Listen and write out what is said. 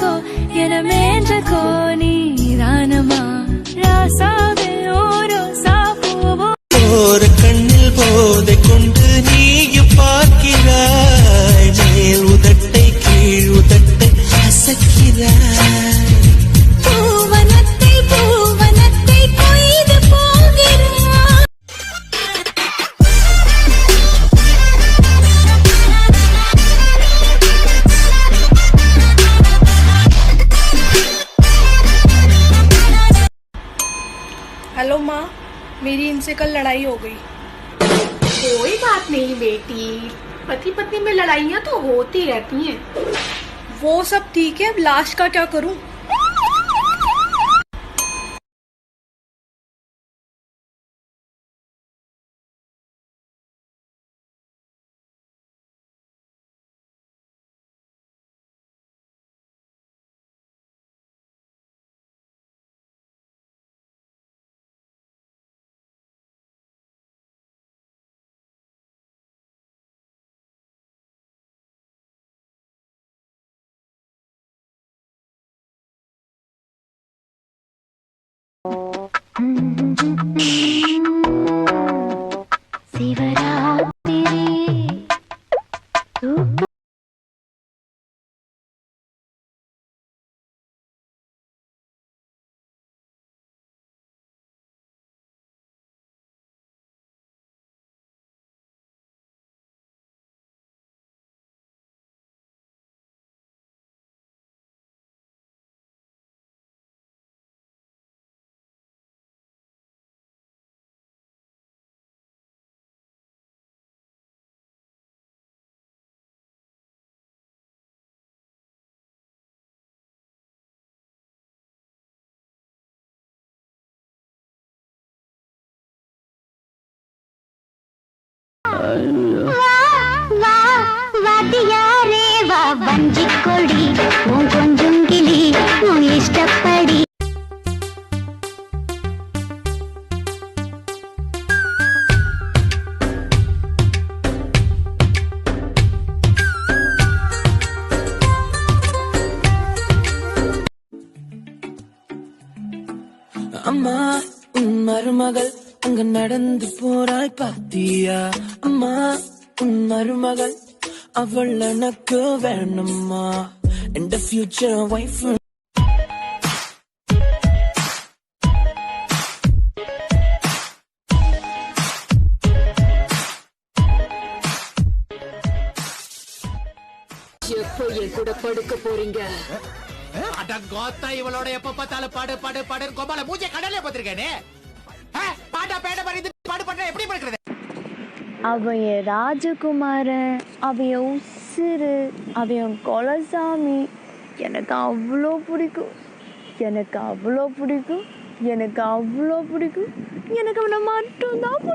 கோ என மேன்ற கோ நீதானமா ராசா हेलो माँ मेरी इनसे कल लड़ाई हो गई। कोई बात नहीं बेटी पति पत्नी में लड़ाइयाँ तो होती रहती हैं। वो सब ठीक है अब लास्ट का क्या करूँ? வாத்தியாரே வா வஞ்சிக் கொடி உன் கொஞ்சம் கிளி உன் இஷ்டப்படி அம்மா உன் மருமகள் அங்க நடந்து போறாய் பாத்தியா? அம்மா உன் மருமகள் அவள் எனக்கு வேணும்மா. இந்த ஃபியூச்சர் ஒய்ஃப் எப்போ என் கூட படுக்க போறீங்க. அட கோத்தா இவளோட எப்ப பார்த்தாலும் பாடு பாடு பாடு கோபால மூஞ்சை கடலே பார்த்திருக்கேனே. பாட்டா பேட பறிந்து பாடு பாட்டா எப்படி படுக்கிறது? அவன் என் ராஜகுமாரன் அவைய என் உசிறு அவன் கொலசாமி. எனக்கு அவ்வளோ பிடிக்கும். எனக்கு அவ்வளோ பிடிக்கும். எனக்கு அவ்வளோ பிடிக்கும். எனக்கு அவனை மட்டும்தான்